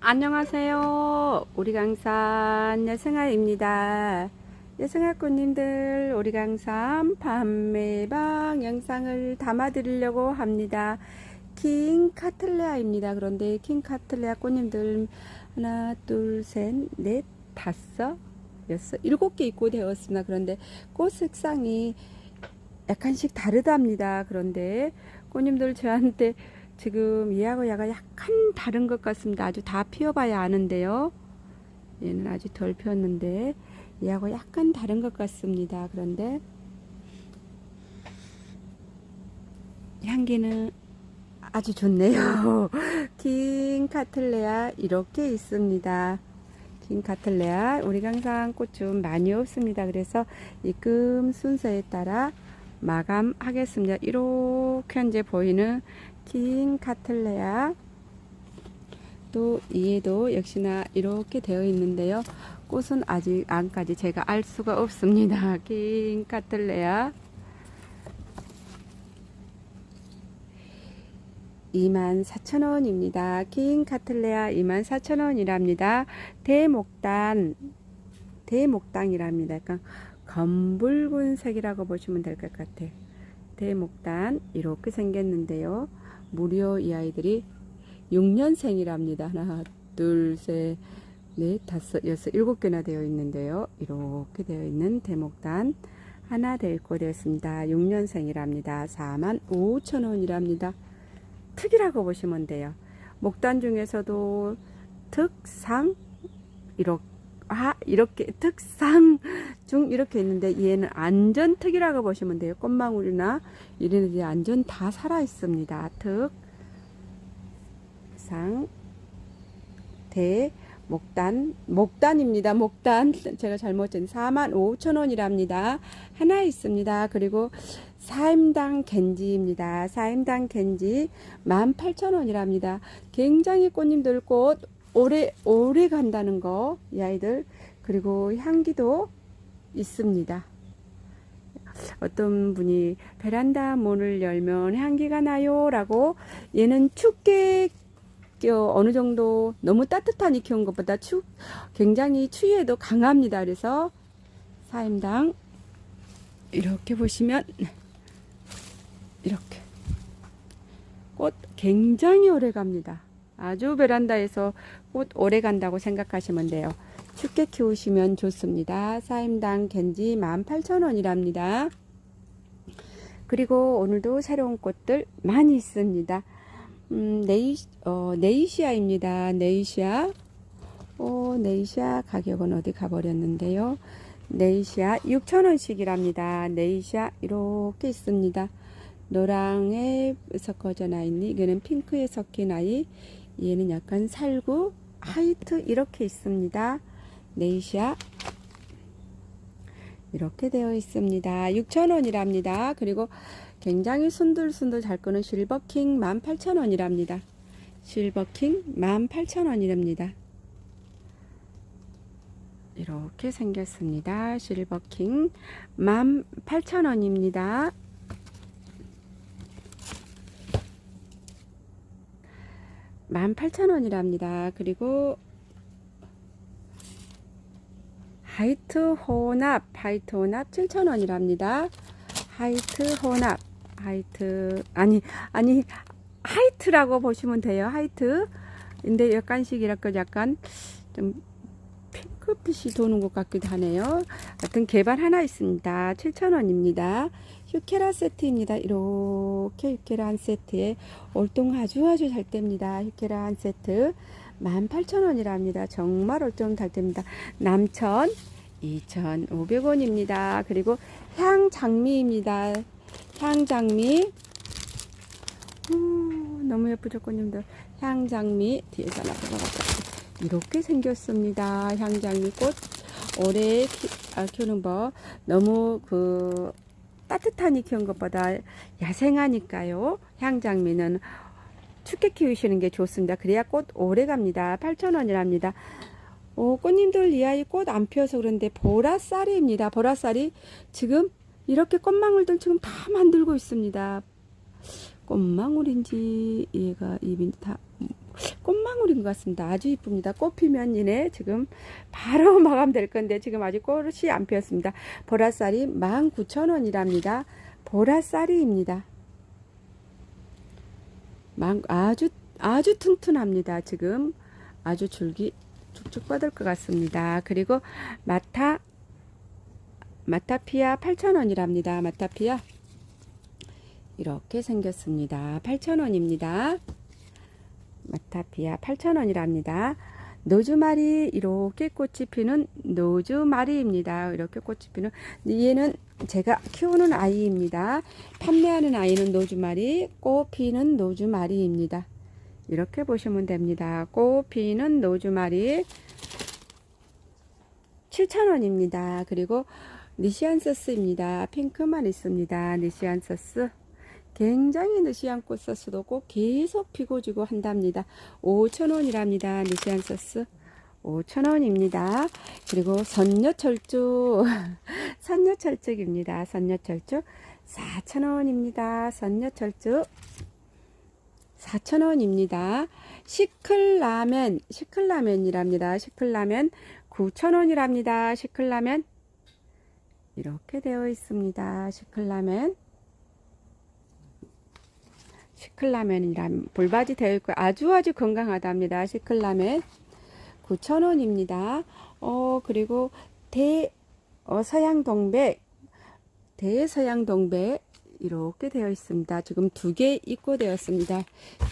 안녕하세요. 우리 강산 여승아입니다. 여승아 꽃님들 우리 강산 판매방 영상을 담아 드리려고 합니다. 킹 카틀레아입니다. 그런데 킹 카틀레아 꽃님들 하나, 둘, 셋, 넷, 다섯, 여섯, 일곱 개 입고 되었습니다. 그런데 꽃 색상이 약간씩 다르답니다. 그런데 꽃님들 저한테 지금 얘하고 얘가 약간 다른 것 같습니다. 아주 다 피워봐야 아는데요. 얘는 아주 덜 피웠는데 얘하고 약간 다른 것 같습니다. 그런데 향기는 아주 좋네요. 긴 카틀레아 이렇게 있습니다. 긴 카틀레아 우리 강상 꽃 좀 많이 없습니다. 그래서 입금 순서에 따라 마감하겠습니다. 이렇게 현재 보이는 긴 카틀레아 또 이에도 역시나 이렇게 되어 있는데요. 꽃은 아직 안까지 제가 알 수가 없습니다. 긴 카틀레아 24,000원입니다. 긴 카틀레아 24,000원이랍니다. 대목단 대목당이랍니다. 약간 검붉은색이라고 보시면 될 것 같아요. 대목단 이렇게 생겼는데요. 무려 이 아이들이 6년생이랍니다. 하나, 둘, 셋, 넷, 다섯, 여섯, 일곱 개나 되어 있는데요. 이렇게 되어 있는 대목단 하나 데리고 되었습니다. 6년생이랍니다. 4만 5천 원이랍니다. 특이라고 보시면 돼요. 목단 중에서도 특상 이렇게 아, 이렇게 특상 중 이렇게 있는데 얘는 안전 특이라고 보시면 돼요. 꽃망울이나 이런 데 안전 다 살아 있습니다. 특, 상, 대, 목단, 목단입니다. 목단. 제가 잘못 쳤 4만 5천 원이랍니다. 하나 있습니다. 그리고 사임당 겐지입니다. 사임당 겐지 18,000원이랍니다. 굉장히 꽃님들 꽃 오래 오래 간다는 거 이 아이들 그리고 향기도 있습니다. 어떤 분이 베란다 문을 열면 향기가 나요 라고 얘는 춥게 어, 어느 정도 너무 따뜻하니 키운 것보다 추 굉장히 추위에도 강합니다. 그래서 사임당 이렇게 보시면 이렇게 꽃 굉장히 오래 갑니다. 아주 베란다에서 꽃 오래 간다고 생각하시면 돼요. 춥게 키우시면 좋습니다. 사임당 겐지 18,000원이랍니다. 그리고 오늘도 새로운 꽃들 많이 있습니다. 음, 네이, 어, 네이시아입니다. 네이시아. 어, 네이시아 가격은 어디 가버렸는데요. 네이시아 6,000원씩이랍니다. 네이시아 이렇게 있습니다. 노랑에 섞어져 나 있니? 이거는 핑크에 섞인 아이. 얘는 약간 살구, 하이트 이렇게 있습니다. 네이시아 이렇게 되어 있습니다. 6,000원이랍니다. 그리고 굉장히 순들순들 잘 끄는 실버킹 18,000원이랍니다. 실버킹 18,000원이랍니다. 이렇게 생겼습니다. 실버킹 18,000원입니다. 18,000원이랍니다. 그리고 하이트 혼합, 하이트 혼합 7,000원이랍니다. 하이트 혼합, 하이트, 아니, 아니, 하이트라고 보시면 돼요. 하이트. 근데 약간씩 이렇게 약간 좀 핑크빛이 도는 것 같기도 하네요. 하여튼 개발 하나 있습니다. 7,000원입니다. 휴케라 세트입니다. 이렇게 휴케라 한 세트에 올동 아주 아주 잘 됩니다. 휴케라 한 세트 18,000원이랍니다. 정말 올동 잘 됩니다. 남천 2,500원입니다. 그리고 향장미입니다. 향장미 오, 너무 예쁘죠, 꽃님들. 향장미 뒤에서 하나 뽑아봤다. 이렇게 생겼습니다. 향장미 꽃 오래 키, 아, 키우는 법 너무 그 따뜻하니 키운 것보다 야생하니까요. 향장미는 춥게 키우시는 게 좋습니다. 그래야 꽃 오래 갑니다. 8,000원이랍니다. 어, 꽃님들 이 아이 꽃 안 피어서 그런데 보라쌀입니다. 보라쌀이 지금 이렇게 꽃망울들 지금 다 만들고 있습니다. 꽃망울인지 얘가 입이 다 꽃망울인 것 같습니다. 아주 이쁩니다. 꽃 피면 이네 지금 바로 마감될 건데 지금 아직 꽃이 안 피었습니다. 보라쌀이 19,000원이랍니다. 보라쌀이입니다. 만- 아주 아주 튼튼합니다. 지금 아주 줄기 쭉쭉 뻗을 것 같습니다. 그리고 마타 마타피아 8,000원이랍니다. 마타피아 이렇게 생겼습니다. 8,000원입니다. 마타피아 8,000원이랍니다. 노주마리 이렇게 꽃이 피는 노주마리입니다. 이렇게 꽃이 피는 얘는 제가 키우는 아이입니다. 판매하는 아이는 노주마리, 꽃 피는 노주마리입니다. 이렇게 보시면 됩니다. 꽃 피는 노주마리 7,000원입니다. 그리고 니시안서스입니다. 핑크만 있습니다. 니시안서스. 굉장히 느시안 꽃서스도 꼭 계속 피고 지고 한답니다. 5,000원이랍니다. 니시안서스. 5,000원입니다. 그리고 선녀철쭉. 선녀철쭉입니다. 선녀철쭉. 4,000원입니다. 선녀철쭉. 4,000원입니다. 시클라멘, 시클라멘이랍니다. 시클라멘 9,000원이랍니다. 시클라멘. 이렇게 되어 있습니다. 시클라멘. 시클라멘이란 볼바지 되어 있고 아주 아주 건강하답니다. 시클라멘 9,000원입니다. 어 그리고 대 어, 서양 동백 대서양 동백 이렇게 되어 있습니다. 지금 두 개 입고되었습니다.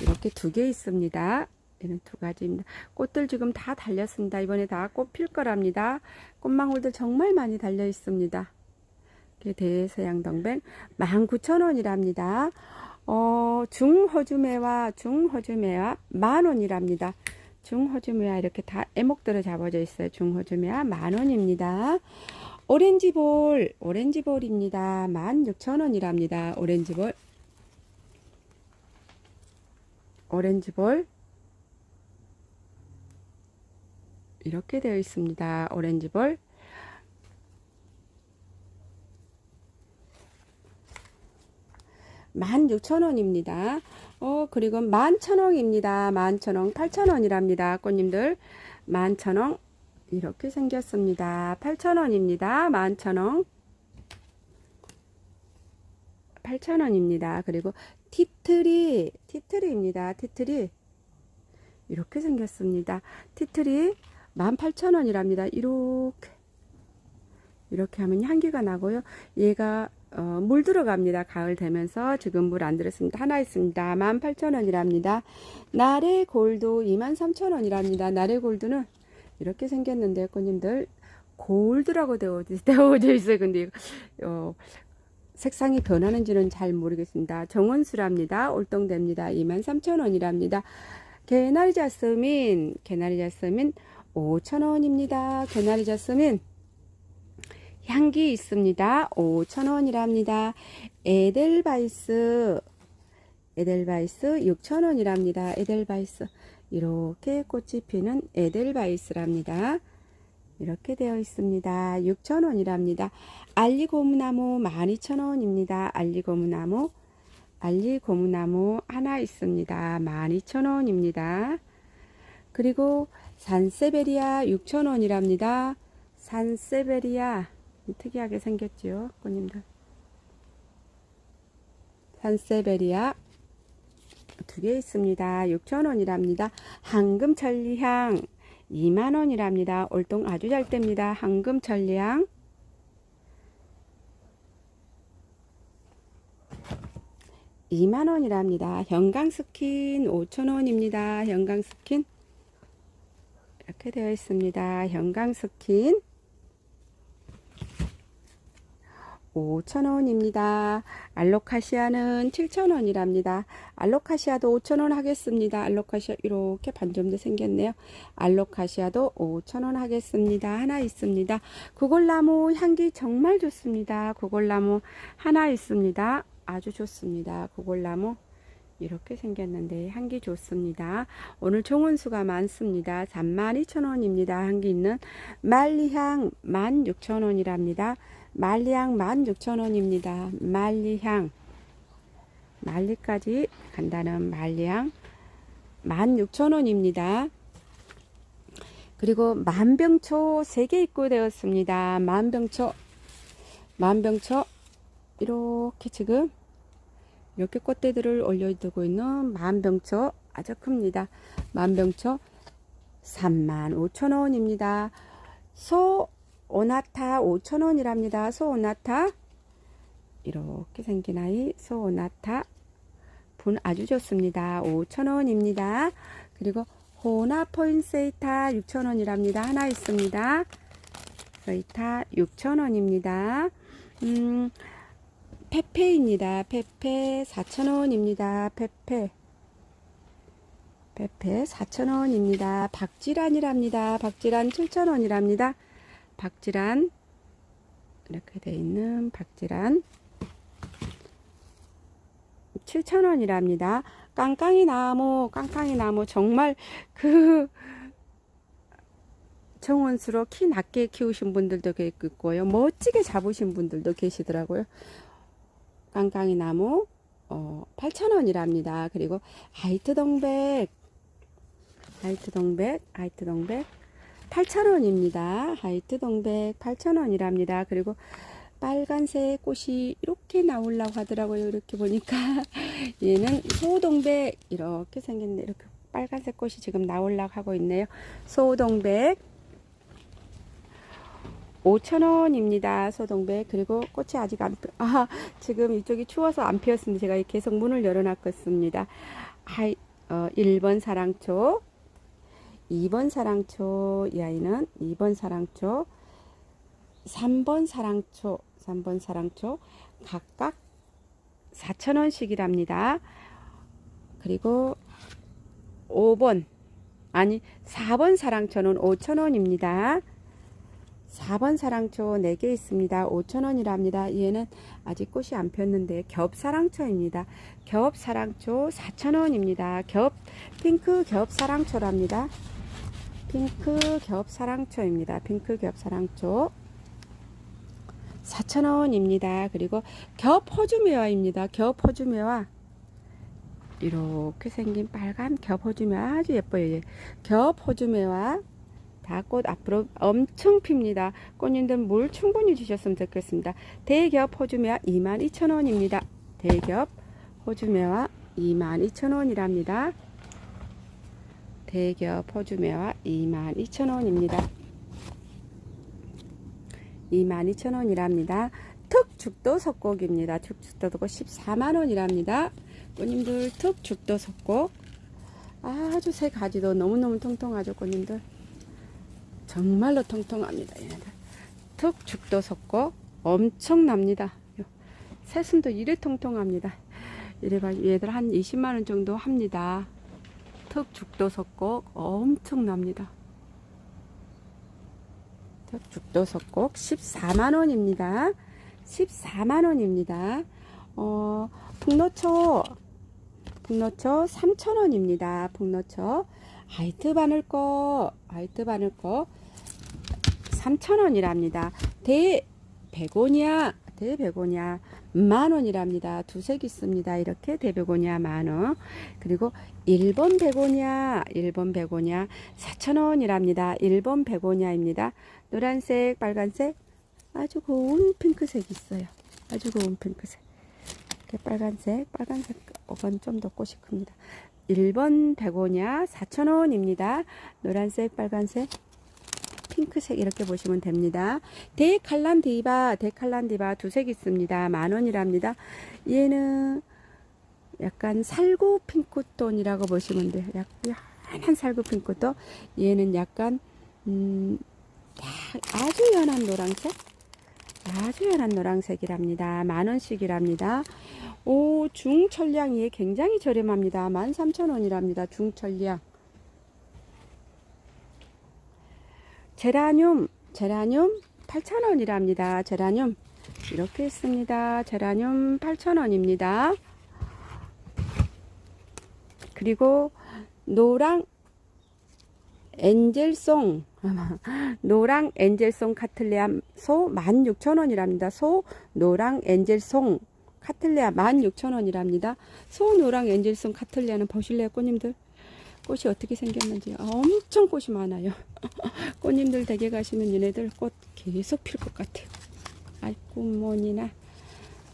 이렇게 두 개 있습니다. 얘는 두 가지입니다. 꽃들 지금 다 달렸습니다. 이번에 다 꽃 필 거랍니다. 꽃망울들 정말 많이 달려 있습니다. 대서양 동백 19,000원이랍니다. 어, 중허주매와 중허주매와 만 원이랍니다. 중허주매와 이렇게 다 애목들을 잡아져 있어요. 중허주매와 만 원입니다. 오렌지볼, 오렌지볼입니다. 16,000원이랍니다. 오렌지볼. 오렌지볼. 이렇게 되어 있습니다. 오렌지볼. 만 육천 원입니다. 어, 그리고 만천 원입니다. 만천 원, 팔천 원이랍니다. 꽃님들. 만천 원. 이렇게 생겼습니다. 팔천 원입니다. 만천 원. 8,000원입니다. 그리고 티트리, 티트리입니다. 티트리. 이렇게 생겼습니다. 티트리 18,000원이랍니다. 이렇게. 이렇게 하면 향기가 나고요. 얘가 어, 물 들어갑니다. 가을 되면서 지금 물 안 들었습니다. 하나 있습니다. 18,000원이랍니다. 나래 골드 23,000원이랍니다. 나래 골드는 이렇게 생겼는데 꽃님들 골드라고 되어, 되어져 있어요. 근데 어, 색상이 변하는지는 잘 모르겠습니다. 정원수랍니다. 올동됩니다. 23,000원이랍니다. 개나리 자스민, 개나리 자스민 5,000원입니다. 개나리 자스민 향기 있습니다. 5,000원이랍니다. 에델바이스, 에델바이스 6,000원이랍니다. 에델바이스. 이렇게 꽃이 피는 에델바이스랍니다. 이렇게 되어 있습니다. 6,000원이랍니다. 알리고무나무 12,000원입니다. 알리고무나무, 알리고무나무 하나 있습니다. 12,000원입니다. 그리고 산세베리아 6,000원이랍니다. 산세베리아 특이하게 생겼지요, 꽃님들. 산세베리아 두 개 있습니다. 6,000원이랍니다. 황금천리향 2만원이랍니다. 올동 아주 잘 됩니다. 황금천리향 2만원이랍니다. 현강스킨 5천원입니다. 현강스킨 이렇게 되어 있습니다. 현강스킨 5,000원입니다. 알로카시아는 7,000원이랍니다. 알로카시아도 5,000원 하겠습니다. 알로카시아 이렇게 반점도 생겼네요. 알로카시아도 5,000원 하겠습니다. 하나 있습니다. 구골나무 향기 정말 좋습니다. 구골나무 하나 있습니다. 아주 좋습니다. 구골나무 이렇게 생겼는데 향기 좋습니다. 오늘 종원수가 많습니다. 32,000원입니다. 향기 있는 말리향 16,000원이랍니다. 말리향 16,000원입니다. 말리향 말리까지 간다는 말리향 16,000원입니다. 그리고 만병초 3개 입고되었습니다. 만병초, 만병초, 이렇게 지금, 이렇게 꽃대들을 올려두고 있는 만병초 아주 큽니다. 만병초 35,000원입니다. 소 오나타 5,000원이랍니다. 소 오나타 이렇게 생긴 아이 소 오나타 분 아주 좋습니다. 5,000원입니다. 그리고 호나 포인세이타 6,000원이랍니다. 하나 있습니다. 세이타 6,000원입니다. 음, 페페입니다. 페페 4,000원입니다. 페페. 페페 4,000원입니다. 박지란이랍니다. 박지란 7,000원이랍니다. 박지란 이렇게 돼 있는 박지란 7,000원이랍니다. 깡깡이 나무, 깡깡이 나무 정말 그 정원수로 키 낮게 키우신 분들도 있고요. 멋지게 잡으신 분들도 계시더라고요. 깡깡이 나무 어, 8,000원이랍니다. 그리고 하이트 동백 하이트 동백 하이트 동백 8,000원입니다. 하이트 동백 8,000원이랍니다. 그리고 빨간색 꽃이 이렇게 나오려고 하더라고요. 이렇게 보니까 얘는 소동백 이렇게 생겼네. 이렇게 빨간색 꽃이 지금 나오려고 하고 있네요. 소동백 5,000원입니다. 소동백. 그리고 꽃이 아직 안, 피, 아, 지금 이쪽이 추워서 안 피었습니다. 제가 계속 문을 열어놨겠습니다. 하이, 어, 1번 사랑초, 2번 사랑초, 이 아이는 2번 사랑초, 3번 사랑초, 3번 사랑초, 각각 4,000원씩이랍니다. 그리고 5번, 아니, 4번 사랑초는 5,000원입니다. 4번 사랑초 4개 있습니다. 5,000원이랍니다. 얘는 아직 꽃이 안 폈는데 겹사랑초입니다. 겹사랑초 4,000원입니다. 겹 핑크 겹사랑초랍니다. 핑크 겹사랑초입니다. 핑크 겹사랑초 4,000원입니다. 그리고 겹호주매화입니다. 겹호주매화 이렇게 생긴 빨간 겹호주매화 아주 예뻐요. 겹호주매화 다 꽃 앞으로 엄청 핍니다. 꽃님들 물 충분히 주셨으면 좋겠습니다. 대겹 호주매화 22,000원입니다. 대겹 호주매화 22,000원이랍니다. 대겹 호주매화 22,000원입니다. 22,000원이랍니다. 특죽도 석곡입니다. 특죽도 석곡 14만원이랍니다. 꽃님들 특죽도 석곡 아주 새 가지도 너무너무 통통하죠 꽃님들 정말로 통통합니다 특죽도 석곡 엄청납니다 새순도 이래 통통합니다 이래가 얘들 한 20만원 정도 합니다 특죽도 석곡 엄청납니다 죽도 석곡 14만원입니다. 14만원입니다. 어, 북노초, 북노초 3천원입니다. 북노초. 하이트 바늘꽃, 하이트 바늘꽃 3천원이랍니다. 대, 베고니아, 대 베고니아 만 원이랍니다. 두색 있습니다. 이렇게 대베고니아 만원. 그리고 1번 베고니아, 1번 베고니아 4천 원이랍니다. 1번 베고니아입니다. 노란색, 빨간색 아주 고운 핑크색 있어요. 아주 고운 핑크색. 이렇게 빨간색, 빨간색 어건 좀 더 꽃이 큽니다. 1번 베고니아 4,000원입니다. 노란색, 빨간색, 핑크색 이렇게 보시면 됩니다. 데칼란 디바, 데칼란 디바 두 색 있습니다. 만 원이랍니다. 얘는 약간 살구 핑크톤이라고 보시면 돼요. 약간 살구 핑크톤. 얘는 약간 음, 아주 연한 노란색 아주 연한 노란색이랍니다. 만원씩이랍니다. 오 중철량이 굉장히 저렴합니다. 13,000원이랍니다. 중철량 제라늄 제라늄 8,000원이랍니다. 제라늄 이렇게 있습니다. 제라늄 8,000원입니다. 그리고 노랑 엔젤송 노랑 엔젤송 카틀레아 소 16,000원이랍니다. 소 노랑 엔젤송 카틀레아 16,000원이랍니다. 소 노랑 엔젤송 카틀레아는 보실래요, 꽃님들? 꽃이 어떻게 생겼는지 엄청 꽃이 많아요. 꽃님들 댁에 가시면 얘네들 꽃 계속 필 것 같아요. 아이고 뭐니나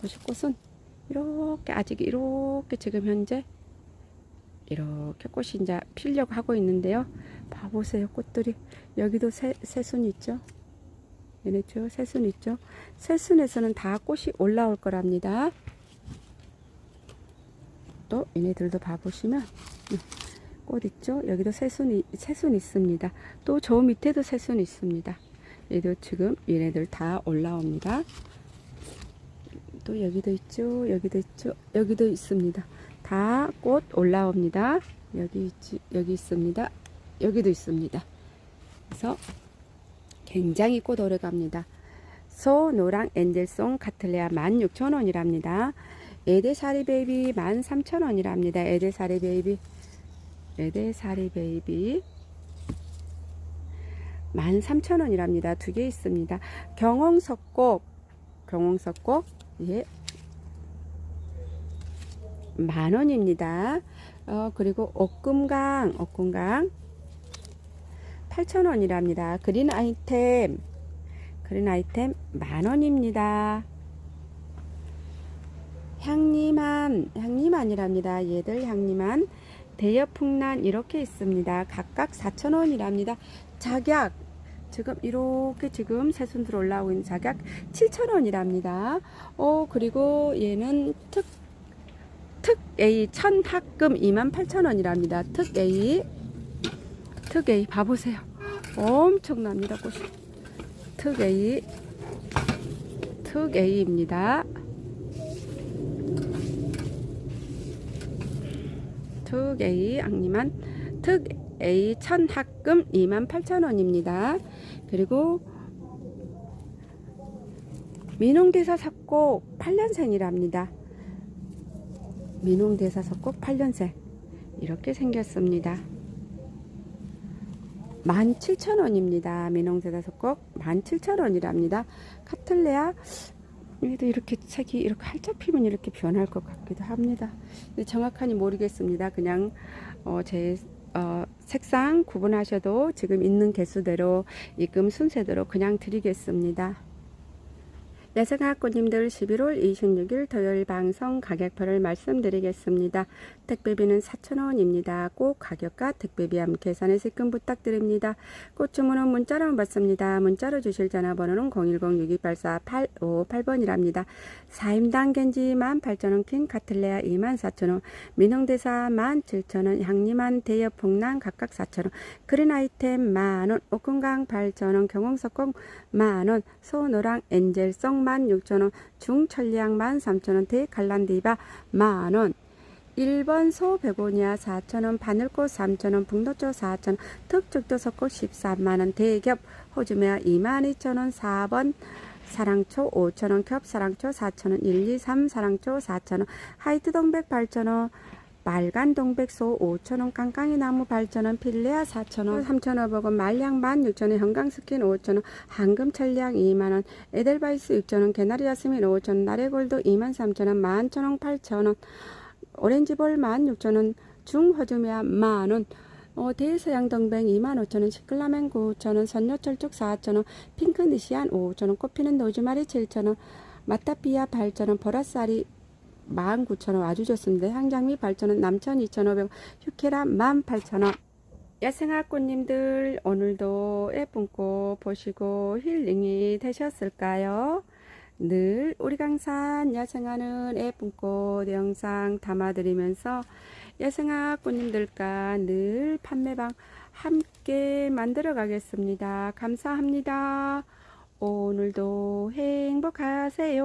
보시 꽃은 이렇게 아직 이렇게 지금 현재 이렇게 꽃이 이제 피려고 하고 있는데요. 봐보세요 꽃들이 여기도 새, 새순 있죠. 얘네 죠 새순 있죠. 새순에서는 다 꽃이 올라올 거랍니다. 또 얘네들도 봐보시면 음, 꽃 있죠? 여기도 새순이 새순 있습니다. 또 저 밑에도 새순 있습니다. 얘도 지금 얘네들 다 올라옵니다. 또 여기도 있죠? 여기도 있죠? 여기도 있습니다. 다 꽃 올라옵니다. 여기 있지, 여기 있습니다. 여기도 있습니다. 그래서 굉장히 꽃 오래 갑니다. 소, 노랑, 엔젤송, 카틀레아 16,000원이랍니다. 에데사리 베이비 13,000원이랍니다. 에데사리 베이비. 에데사리 베이비. 13,000원이랍니다. 두 개 있습니다. 경홍석곡. 경홍석곡. 예. 만원입니다. 어, 그리고 옥금강. 옥금강. 8,000원이랍니다. 그린 아이템. 그린 아이템 만원입니다. 향리만, 향리만이랍니다. 얘들 향리만. 대여풍란 이렇게 있습니다. 각각 4,000원이랍니다. 작약. 지금 이렇게 지금 새순들 올라오고 있는 작약 7,000원이랍니다. 어, 그리고 얘는 특, 특 A 천학금 28,000원이랍니다. 특 A. 특 A 봐보세요. 엄청납니다. 꽃이. 특 A. 특 A입니다. 특 A 악리만 특 A 천학금 28,000원입니다. 그리고 민홍대사 삽곡 8년생이랍니다. 민홍대사 삽곡 8년생 이렇게 생겼습니다. 17,000원입니다. 민홍대사 삽곡 17,000원이랍니다. 카틀레아 얘도 이렇게 색이 이렇게 활짝 피면 이렇게 변할 것 같기도 합니다. 정확하니 모르겠습니다. 그냥 어, 제 어, 색상 구분하셔도 지금 있는 개수대로 입금 순서대로 그냥 드리겠습니다. 야생학꽃님들 11월 26일 토요일 방송 가격표를 말씀드리겠습니다. 택배비는 4,000원입니다. 꼭 가격과 택배비 함께 계산해서 입금 부탁드립니다. 꽃 주문은 문자로 받습니다. 문자로 주실 전화번호는 010-6284-858번이랍니다. 4인당 겐지 18,000원, 킹 카틀레아 24,000원, 민홍대사 17,000원, 향리만 대여풍랑 각각 4,000원, 그린 아이템 만원, 옥금강 8,000원, 경홍석공 만원, 소노랑 엔젤 송 16,000원, 중천리양 13,000원, 대갈란디바 만원, 1번 소 베고니아 4,000원, 바늘꽃 3,000원, 북노초 4,000원, 특죽도 석꽃 13만원, 대겹 호주메아 22,000원, 4번 사랑초 5,000원, 겹 사랑초 4,000원, 1, 2, 3 사랑초 4,000원, 하이트 동백 8,000원, 빨간 동백소 5,000원, 깡깡이 나무 8,000원, 필레아 4,000원, 3,500원, 말량 16,000원, 형광스킨 5,000원, 황금 천량 2만원, 에델바이스 6,000원, 개나리 야스민 5,000원, 나래골도 23,000원, 11,000원, 8,000원, 오렌지볼 16,000원, 중허주미아 만원, 어, 대서양동백 25,000원, 시클라멘 9,000원, 선녀철쭉 4,000원, 핑크니시안 5,000원, 꽃피는 노즈마리 7,000원, 마타피아 8,000원, 보라쌀이 19,000원 아주 좋습니다. 향장미 8,000원, 남천 2,500원, 휴케라 18,000원. 야생화 꽃님들 오늘도 예쁜 꽃 보시고 힐링이 되셨을까요? 늘 우리 강산 야생화는 예쁜 꽃 영상 담아드리면서 야생화 꽃님들과 늘 판매방 함께 만들어 가겠습니다. 감사합니다. 오늘도 행복하세요.